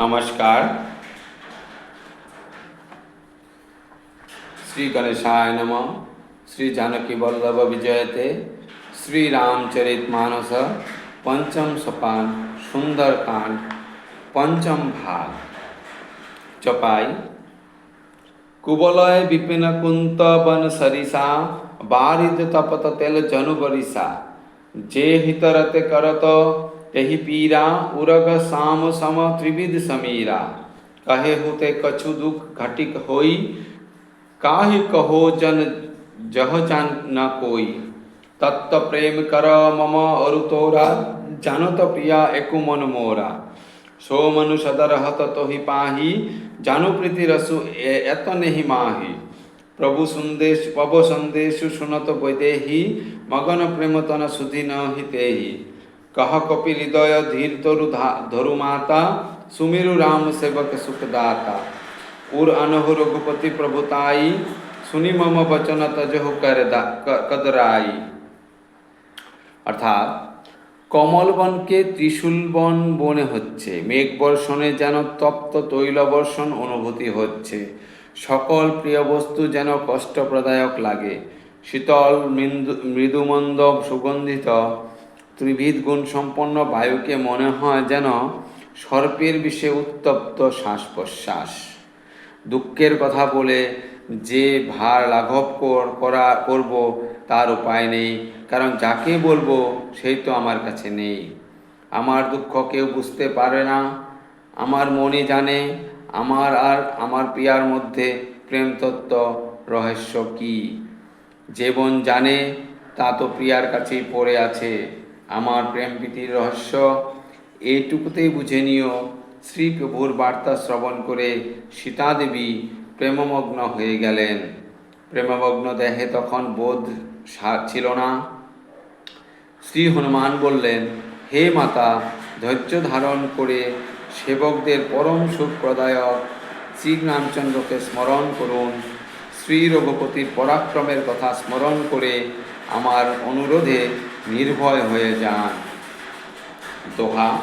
নমস্কার। শ্রী গণেশায় নম। শ্রী জানকী বল্লভ বিজয়তে শ্রী রামচরিত মানস পঞ্চম সোপান সুন্দরকাণ্ড পঞ্চম ভাগ। চপাই। কুবলয় বিপিন কুন্ত বন সরিষা বারিদ তপত তেল জনু বরিষা। যে হিতরতে করত तेहि पीरा उरग साम सम त्रिविध समीरा कहे हुते कछु दुख घटिक होई काहि कहो जन जह जान न कोई तत्व प्रेम कर मम अरु तोरा जानत प्रिया एकु मन मोरा सो मनु सदर हत तोहि पाही জানু প্রীতি রসু এ- এত নেহি মাহি প্রভু সন্দেশ পব সন্দেশু শুনত বৈদেহি মগন প্রেমতন সুধি ন হিতেহি কহ কপি হৃদয় ধীর তরু ধরু মাতা সুমিরু রাম সেবক সুখদাতা উর আনহ রঘুপতি প্রভুতাই শুনি মম বচন তজহ কদরাই অর্থাৎ কমল বনকে ত্রিশূল বন বনে হচ্ছে মেঘ বর্ষণে যেন তপ্ত তৈল বর্ষণ অনুভূতি হচ্ছে সকল প্রিয় বস্তু যেন কষ্টপ্রদায়ক লাগে। শীতল, মৃদু মৃদুমন্দ, সুগন্ধিত। ত্রিবিধ গুণ সম্পন্ন বায়ুকে মনে হয় যেন সর্পের বিষে উত্তপ্ত শ্বাস প্রশ্বাস দুঃখের কথা বলে যে ভার লাঘব কর- করা, করব তার উপায় নেই, কারণ যাকে বলব সেই তো আমার কাছে নেই। আমার দুঃখ কেউ বুঝতে পারে না, আমার মনে জানে, আমার আর আমার প্রিয়ার মধ্যে প্রেম তত্ত্ব রহস্য কি? যে বোন জানে, তা তো প্রিয়ার কাছেই পড়ে আছে। আমার প্রেম প্রীতির রহস্য, এইটুকুতেই বুঝে নিও। শ্রী প্রভুর বার্তা শ্রবণ করে সীতা দেবী প্রেমমগ্ন হয়ে গেলেন। প্রেমমগ্ন দেহে তখন বোধ ছিল না। শ্রী হনুমান বললেন, হে মাতা, ধৈর্য ধারণ করে সেবকদের পরম সুখপ্রদায়ক শ্রী রামচন্দ্রকে স্মরণ করুন। শ্রী রঘুপতির পরাক্রমের কথা স্মরণ করে আমার অনুরোধে নির্ভয় হয়ে যান। দোহা।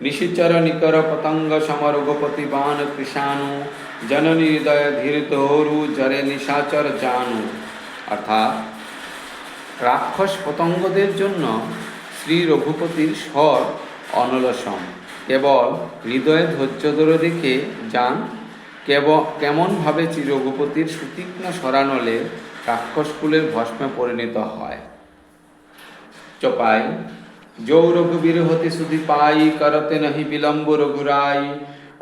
নিশিচর নিকর পতঙ্গ সম রঘুপতি বান কৃষাণু, জননী হৃদয় ধীর দৌরু জরে নিশাচর জানু। অর্থাৎ রাক্ষস পতঙ্গদের জন্য শ্রী রঘুপতির স্বর অনলসম। কেবল হৃদয়ে ধৈর্য ধরে রেখে যান, কেব, কেমনভাবে শ্রী রঘুপতির সুতীক্ষ্ণ সরানলে রাক্ষসকুলের ভস্মে পরিণত হয়। চপাই जो रघुवीर होते सुधि पाई करते नहीं विलंब रघुराई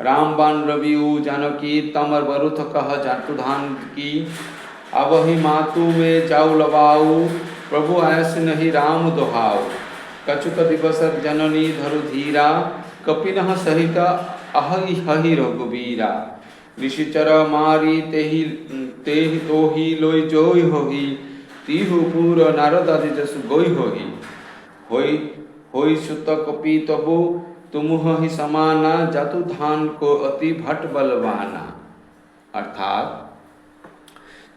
राम बाण रविऊ जानकी तमर बरुथ कह जातु धान की अब ही मातु में जाऊ लबाऊ प्रभु आयस नहीं राम दोहाऊ कछुक दिवसर जननी धरु धीरा कपिन सहित अहि हहि रघुवीरा ऋषिचर मारी तेहि तेहि तोहि लोय जोई होहि তিহু পুর નારદાધિ જસુ ગોઈ હોઈ হৈ હોઈ સુત કપી તબુ তুমুহ হি সমানা জাতু ধান কো অতি ভট বলবানা। অর্থাৎ,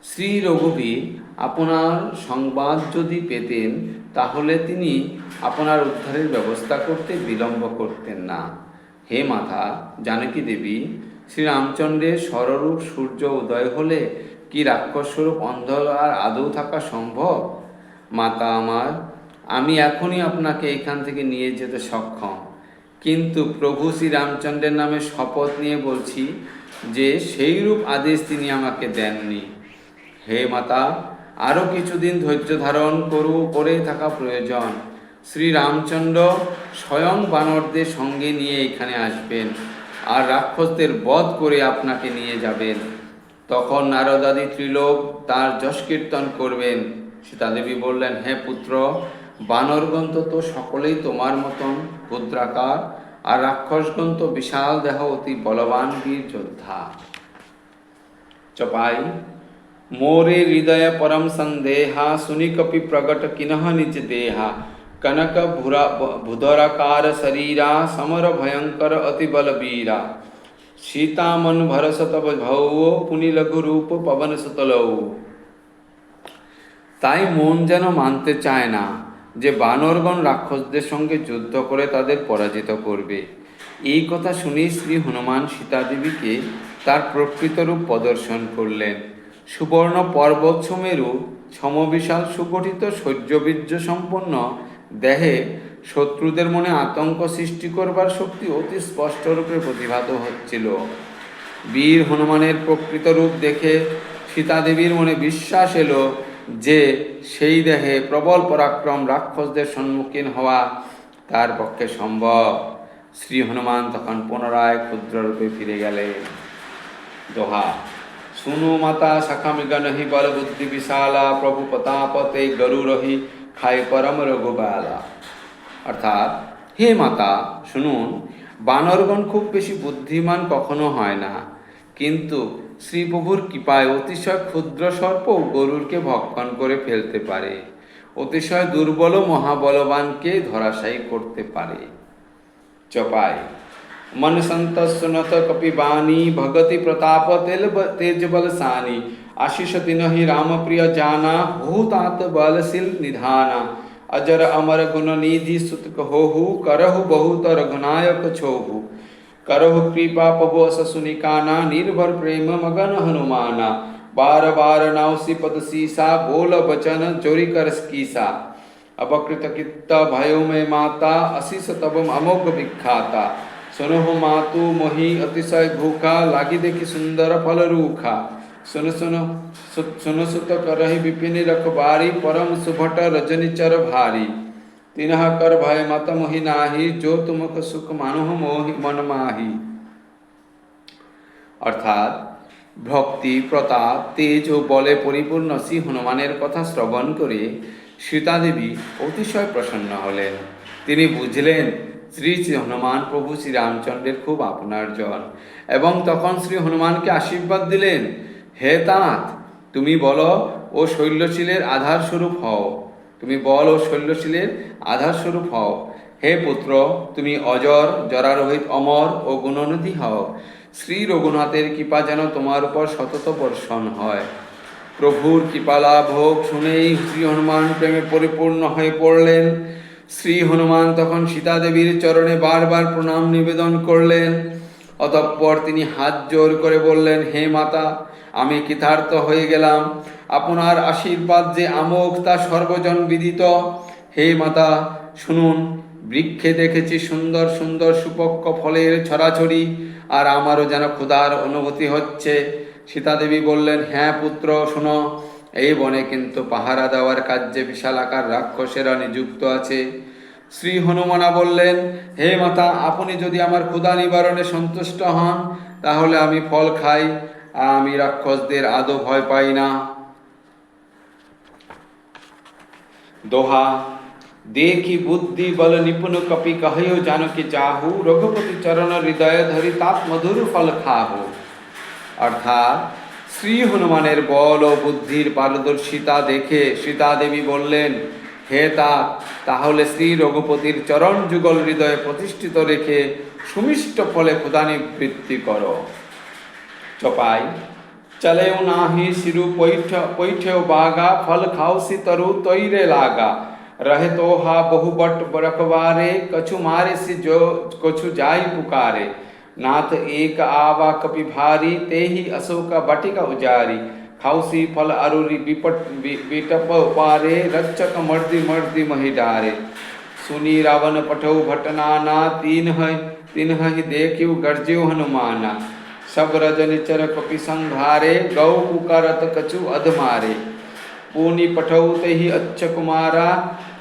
শ্রী রঘুবীর আপনার সংবাদ যদি পেতেন, তাহলে তিনি আপনার উদ্ধারের ব্যবস্থা করতে বিলম্ব করতেন না। হে মাথা জানকী দেবী, শ্রীরামচন্দ্রের সররূপ সূর্য উদয় হলে কি রাক্ষসস্বরূপ আর আদৌ থাকা সম্ভব? মাতা আমার, আমি এখনই আপনাকে এখান থেকে নিয়ে যেতে সক্ষম। কিন্তু প্রভু শ্রী রামচন্দ্রের নামে শপথ নিয়ে বলছি যে সেই রূপ আদেশ তিনি আমাকে দেননি। হে মাতা, আরও কিছুদিন ধৈর্য ধারণ করু করে থাকা প্রয়োজন। শ্রী রামচন্দ্র স্বয়ং বানরদের সঙ্গে নিয়ে এখানে আসবেন আর রাক্ষসদের বধ করে আপনাকে নিয়ে যাবেন। তখন নারদাদি ত্রিলোক তার যশ কীর্তন করবেন সীতাদেবী বললেন হে পুত্র বানরগণ তো তো সকলেই তোমার মতন ক্ষুদ্রাকার আর রাক্ষসগণ তো বিশাল দেহ অতি বলবান বীর যোদ্ধা चपाई मोरे हृदय परम संदेहा सुनि कपि प्रगट किनह निज देहा कनक भुरा भुधराकार शरीरा समर भयंकर अति बलबीरा सीता मन भरस तब भौ पुनि लघु रूप पवन सुतलौ তাই মন যেন মানতে চায় না যে বানরগণ রাক্ষসদের সঙ্গে যুদ্ধ করে তাদের পরাজিত করবে এই কথা শুনে শ্রী হনুমান সীতাদেবীকে তার প্রকৃত রূপ প্রদর্শন করলেন সুবর্ণ পর্বত সমেরু সমবিশাল সুগঠিত শৌর্যবীর্য সম্পন্ন দেহে শত্রুদের মনে আতঙ্ক সৃষ্টি করবার শক্তি অতি স্পষ্টরূপে প্রতিভাত হচ্ছিল। বীর হনুমানের প্রকৃত রূপ দেখে সীতাদেবীর মনে বিশ্বাস এলো যে সেই দেহে প্রবল পরাক্রম রাক্ষসদের সম্মুখীন হওয়া তার পক্ষে সম্ভব। শ্রী হনুমান তখন পুনরায় ক্ষুদ্ররূপে ফিরে গেলেন। দোহা। শুনু মাতা শাখা মৃগনহি বল বুদ্ধি বিশালা, প্রভু প্রতাপতে গরু রহি খায় পরম রঘুবালা। অর্থাৎ, হে মাতা, শুনুন, বানরগণ খুব বেশি বুদ্ধিমান কখনো হয় না। কিন্তু শ্রীপ্রভুর কৃপায় অতিশয় ক্ষুদ্র সর্প গরুরকে ভক্ষণ করে ফেলতে পারে। অতিশয় দুর্বল মহাবলবানকে ধরাশায়ী করতে পারে। চপায় মনসন্ত সুনত কপিবাণী ভগতি প্রতাপ তেল তেজ বলসানি আশিষ দিনহি রামপ্রিয় জানা হুতাত বলশীল নিধানা। अजर अमर गुण निधि सुत होहु करहु बहुत रघुनायक छोहु। करहु कृपा पबो ससुनिकाना निर्भर प्रेम मगन हनुमाना। बार बार नावसी पद सीसा, बोल बचन चोरी कर कीसा। अपकृत कित्त भयो में माता, अशिष तब अमोघ विख्याता। सुनो मातु मोहि अतिशय भूखा, लागी देखी सुंदर फल रूखा। सुन सुन सु- सुन सुत करहि विपिन रखबारी परम सुभट रजनिचर भारी तिनह कर भय मत मोहि नाही जो तुमक सुख मानुह मोहि मन माही অর্থাৎ ভক্তি প্রতাপ তেজ ও বলে পরিপূর্ণ শ্রী হনুমানের কথা শ্রবণ করে সীতাদেবী অতিশয় প্রসন্ন হলেন তিনি বুঝলেন শ্রী শ্রী হনুমান প্রভু শ্রী রামচন্দ্রের খুব আপনার জন এবং তখন শ্রী হনুমানকে আশীর্বাদ দিলেন হে তাঁত তুমি বলো, ও শৈল্যশীলের আধার স্বরূপ হও। তুমি বল, ও শৈল্যশীলের আধার স্বরূপ হও। হে পুত্র, তুমি অজর, জরারোহিত অমর ও গুণনিধি হও। শ্রী রঘুনাথের কৃপা যেন তোমার উপর সতত বর্ষণ হয়। প্রভুর কৃপালাভ হোক শুনেই শ্রী হনুমান প্রেমে পরিপূর্ণ হয়ে পড়লেন। শ্রী হনুমান তখন সীতাদেবীর চরণে বারবার প্রণাম নিবেদন করলেন। অতঃপর তিনি হাত জোর করে বললেন, হে মাতা, আমি কৃতার্থ হয়ে গেলাম। আপনার আশীর্বাদ যে আমোক তা সর্বজন বিদিত হে মাতা, শুনুন, বৃক্ষে দেখেছি সুন্দর সুন্দর সুপক্ষ ফলের ছড়াছড়ি, আর আমারও যেন ক্ষুধার অনুভূতি হচ্ছে। সীতাদেবী বললেন হ্যাঁ পুত্র, শোনো, এই বনে কিন্তু পাহারা দেওয়ার কার্যে বিশাল আকার রাক্ষসেরা নিযুক্ত আছে। শ্রী হনুমানা বললেন, হে মাতা, আপনি যদি আমার ক্ষুদা নিবারণে সন্তুষ্ট হন, তাহলে আমি ফল খাই আমি রাক্ষসদের আদৌ ভয় পাই না। দোহা, দেখি বুদ্ধি বল নিপুণ কপি কহেও জানকি চাহু, রঘুপতি চরণ হৃদয় ধরি তাপ মধুর ফল খাহ। অর্থাৎ, শ্রী হনুমানের বল ও বুদ্ধির পারদর্শিতা দেখে সীতা দেবী বললেন হে তা, তাহলে শ্রী রঘুপতির চরণ যুগল হৃদয়ে প্রতিষ্ঠিত রেখে সুমিষ্ট ফলে ক্ষুদানিবৃত্তি কর। চপাই, চলেও নাহি শিরু পৈঠ, পৈঠেও বাগা, ফল খাওসি তরু তৈরে লাগা। রহে তোহা বহু বট রখবারে কছু মারে সি জো কছু যাই পুকারে। নাথ এক আবা কপি ভারী তেহি অশোকা বটিকা উজারি। खाउसी फल अरुरी बिपट बिटप उपारे, रक्षक मर्दि मर्दि महिडारे। सुनी रावण पठौ भटनाना, तीन है तीन है देखियो गर्जियो हनुमाना। सब रजन चर कपि संघारे, गौ पुकारत कछु अध पूनी पठौ तही अच्छ कुमारा,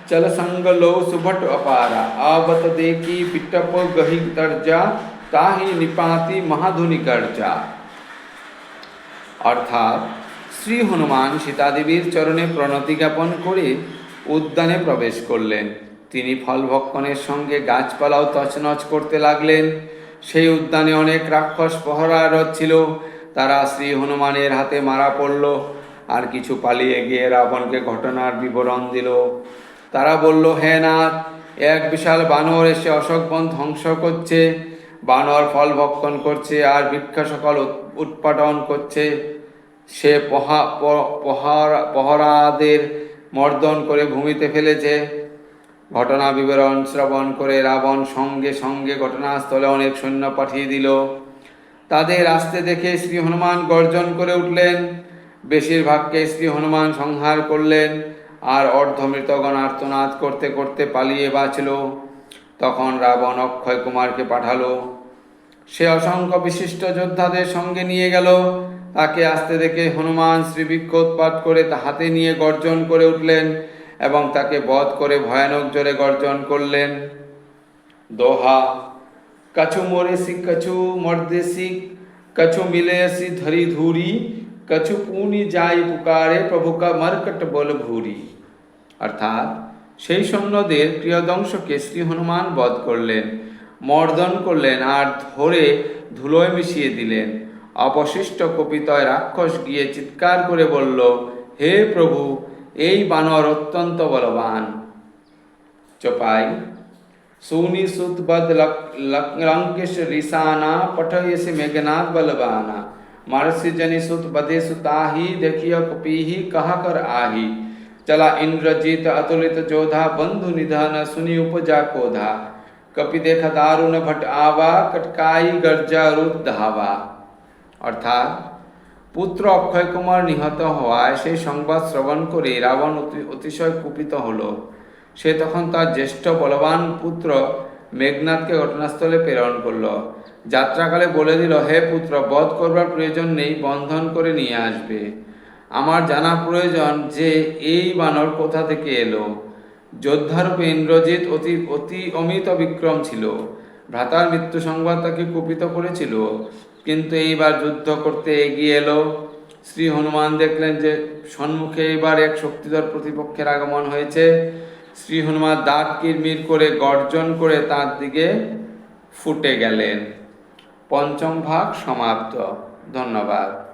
चल संग लो सुभट अपारा। आवत देखी बिटप गहि दर्जा, ताही निपाती महाधुनि गर्जा। अर्थात শ্রী হনুমান সীতাদেবীর চরণে প্রণতি জ্ঞাপন করে উদ্যানে প্রবেশ করলেন। তিনি ফল ভক্ষণের সঙ্গে গাছপালাও তছনছ করতে লাগলেন। সেই উদ্যানে অনেক রাক্ষস পহরারত ছিল। তারা শ্রী হনুমানের হাতে মারা পড়ল আর কিছু পালিয়ে গিয়ে রাবণকে ঘটনার বিবরণ দিল। তারা বলল, হে নাথ, এক বিশাল বানর এসে অশোক বন ধ্বংস করছে। বানর ফল ভক্ষণ করছে আর বৃক্ষ সকল উৎ- উৎপাদন করছে। সে পহা পহরা, পহরাদের মর্দন করে ভূমিতে ফেলেছে। ঘটনা বিবরণ শ্রবণ করে রাবণ সঙ্গে সঙ্গে ঘটনাস্থলে অনেক সৈন্য পাঠিয়ে দিল। তাদের আসতে দেখে শ্রী হনুমান গর্জন করে উঠলেন। বেশিরভাগকে শ্রী হনুমান সংহার করলেন আর অর্ধমৃতগণ আর্তনাদ করতে করতে পালিয়ে বাঁচল। তখন রাবণ অক্ষয় কুমারকে পাঠালো। সে অসংখ্য বিশিষ্ট যোদ্ধাদের সঙ্গে নিয়ে গেল। তাকে আসতে দেখে হনুমান শ্রীবৃক্ষ পাঠ করে তা হাতে নিয়ে গর্জন করে উঠলেন এবং তাকে বধ করে ভয়ানক জোরে গর্জন করলেন। দোহা, কছু মর্দে কছু কাছু কছু মিলেসি ধরি ধুরি, কছু পুনি যাই পুকারে প্রভুকা মরকট বল ভুরি অর্থাৎ সেই সৈন্যদের প্রিয়দংশকে শ্রী হনুমান বধ করলেন, মর্দন করলেন আর ধরে ধুলোয় মিশিয়ে দিলেন। অবশিষ্ট কপিতয় রাক্ষস গিয়ে চিৎকার করে বলল হে প্রভু এই বানর অত্যন্ত বলবান চপাই सूनि सुत बद लक लक- लंकिश रिसाना पठयसि मेघनाथ बलवाना महर्षि जनि सुत बधे सुताही देखिय कपीही कह कर आही चला इंद्रजीत अतुलित जोधा बंधु निधन सुनि उपजा कोधा कपि देख दारुण भट आवा कटकाई गर्जा रुद धावा অর্থাৎ পুত্র অক্ষয় কুমার নিহত হওয়ায় সেই সংবাদ শ্রবণ করে রাবণ অতিশয় কুপিত হল। সে তখন তার জ্যেষ্ঠ বলবান পুত্র মেঘনাথকে ঘটনাস্থলে প্রেরণ করল। যাত্রাকালে বলে দিল, হে পুত্র, বধ করবার প্রয়োজন নেই, বন্ধন করে নিয়ে আসবে। আমার জানা প্রয়োজন যে এই বানর কোথা থেকে এলো। যোদ্ধারূপে ইন্দ্রজিৎ অতি অতি অমিত বিক্রম ছিল। ভ্রাতার মৃত্যু সংবাদ তাকে কুপিত করেছিল। কিন্তু এইবার যুদ্ধ করতে এগিয়ে এলো। শ্রী হনুমান দেখলেন যে সম্মুখে এইবার এক শক্তিধর প্রতিপক্ষের আগমন হয়েছে। শ্রী হনুমান দাঁত কিরমির করে গর্জন করে তার দিকে ফুটে গেলেন। পঞ্চম ভাগ সমাপ্ত। ধন্যবাদ।